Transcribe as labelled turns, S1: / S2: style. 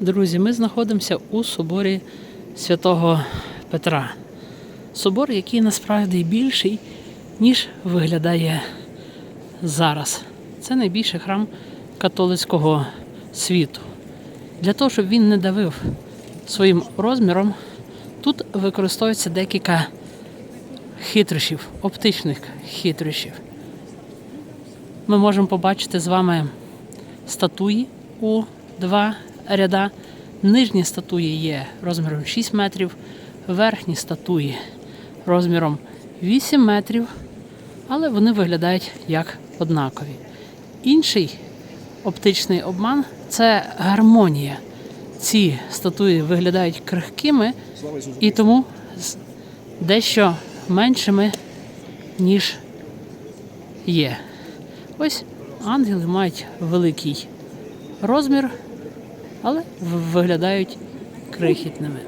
S1: Друзі, ми знаходимося у соборі святого Петра. Собор, який насправді більший, ніж виглядає зараз. Це найбільший храм католицького світу. Для того, щоб він не давив своїм розміром, тут використовується декілька хитрощів, оптичних хитрощів. Ми можемо побачити з вами статуї у два ряда. Нижні статуї є розміром 6 метрів, верхні статуї розміром 8 метрів, але вони виглядають як однакові. Інший оптичний обман це гармонія. Ці статуї виглядають крихкими і тому дещо меншими, ніж є. Ось ангели мають великий розмір, але виглядають крихітними.